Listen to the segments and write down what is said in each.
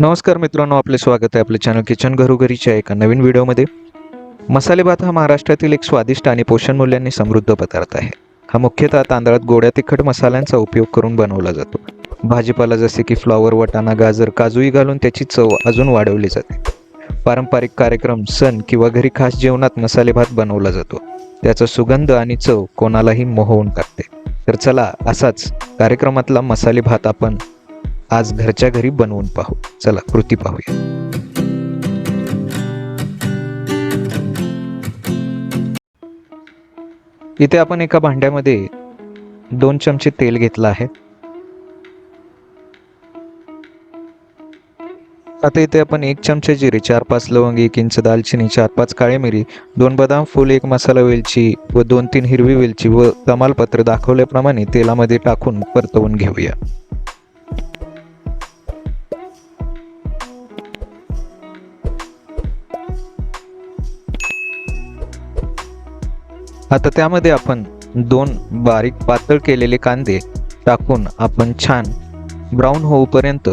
नमस्कार मित्रांनो आपले स्वागत आहे आपले चॅनल किचन घरोघरीच्या एका नवीन व्हिडिओमध्ये मसाले भात हा महाराष्ट्रातील एक स्वादिष्ट आणि पोषण मूल्यांनी समृद्ध पदार्थ आहे. हा मुख्यतः तांदळात गोड्या तिखट मसाल्यांचा उपयोग करून बनवला जातो. भाजीपाला जसे की फ्लॉवर वटाणा गाजर काजूही घालून त्याची चव अजून वाढवली जाते. पारंपरिक कार्यक्रम सण किंवा घरी खास जेवणात मसाले भात बनवला जातो. त्याचा सुगंध आणि चव कोणालाही मोहवून टाकते. तर चला असाच कार्यक्रमातला मसाले भात आपण आज घरच्या घरी बनवून पाहू. चला कृती पाहूया. इथे आपण एका भांड्यामध्ये दोन चमचे तेल घेतलं आहे. आता इथे आपण एक चमचे जिरे चार पाच लवंग एक इंच दालचिनी चार पाच काळे मिरी दोन बदाम फुल एक मसाला वेलची व दोन तीन हिरवी वेलची व तमालपत्र दाखवल्याप्रमाणे तेलामध्ये टाकून परतवून घेऊया. आता त्यामध्ये आपण दोन बारीक पातळ केलेले कांदे टाकून आपण छान ब्राऊन होऊपर्यंत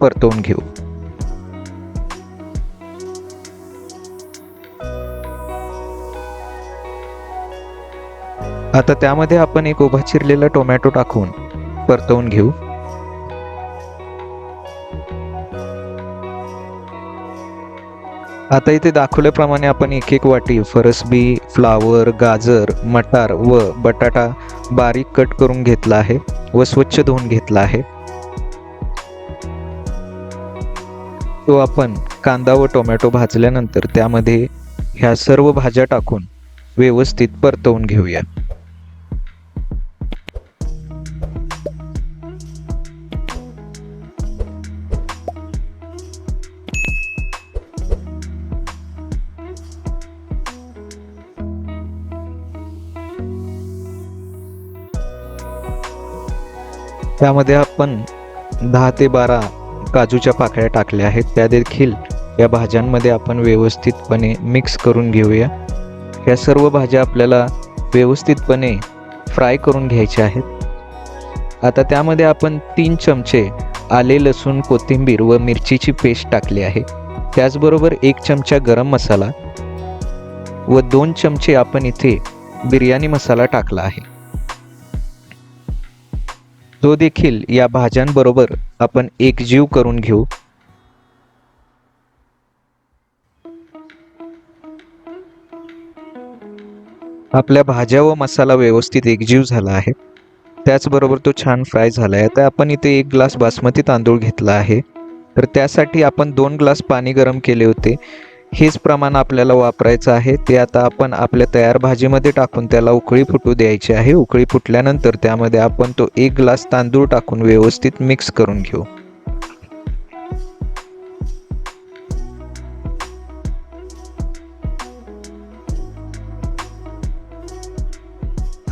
परतवून घेऊ. आता त्यामध्ये आपण एक उभा चिरलेला टोमॅटो टाकून परतवून घेऊ. आता इथे दाखवल्याप्रमाणे आपण एक एक वाटी फरसबी फ्लावर गाजर मटार व बटाटा बारीक कट करून घेतला आहे व स्वच्छ धुवून घेतला आहे. तो आपण कांदा व टोमॅटो भाजल्यानंतर त्यामध्ये ह्या सर्व भाज्या टाकून व्यवस्थित परतवून घेऊया. त्यामध्ये आपण दहा ते बारा काजूच्या पाकळ्या टाकल्या आहेत. त्या देखील या भाज्यांमध्ये आपण व्यवस्थितपणे मिक्स करून घेऊया. या सर्व भाज्या आपल्याला व्यवस्थितपणे फ्राय करून घ्यायच्या आहेत. आता त्यामध्ये आपण तीन चमचे आले लसूण कोथिंबीर व मिरचीची पेस्ट टाकली आहे. त्याचबरोबर एक चमचा गरम मसाला व दोन चमचे आपण इथे बिर्याणी मसाला टाकला आहे. तो देखील या भाज्यांबरोबर आपण एकजीव करून घेऊ. आपल्या भाज्या व मसाला व्यवस्थित एकजीव झाला आहे. त्याचबरोबर तो छान फ्राय झाला आहे आता आपण इथे एक ग्लास बासमती तांदूळ घेतला आहे. तर त्यासाठी आपण दोन ग्लास पाणी गरम केले होते. हेच प्रमाण आपल्याला वापरायचं आहे. ते आता आपण आपल्या तयार भाजीमध्ये टाकून त्याला उकळी फुटू द्यायची आहे. उकळी फुटल्यानंतर त्यामध्ये आपण तो एक ग्लास तांदूळ टाकून व्यवस्थित मिक्स करून घेऊ.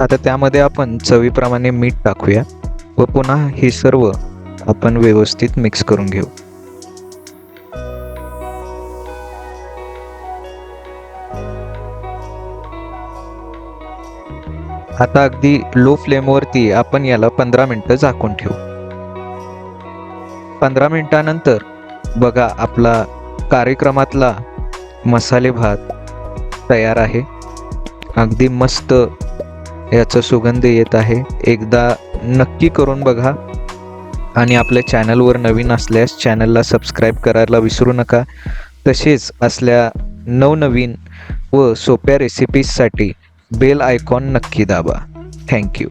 आता त्यामध्ये आपण चवीप्रमाणे मीठ टाकूया व पुन्हा हे सर्व आपण व्यवस्थित मिक्स करून घेऊ. आता अगदी लो फ्लेमवरती आपण याला पंधरा मिनटं झाकून ठेवू. पंधरा मिनटानंतर बघा आपला कार्यक्रमातला मसाले भात तयार आहे. अगदी मस्त याचा सुगंध येत आहे. एकदा नक्की करून बघा. आणि आपल्या चॅनलवर नवीन असल्यास चॅनलला सबस्क्राईब करायला विसरू नका. तसेच असल्या नवनवीन व सोप्या रेसिपीजसाठी बेल आयकॉन नक्की दाबा. थँक्यू.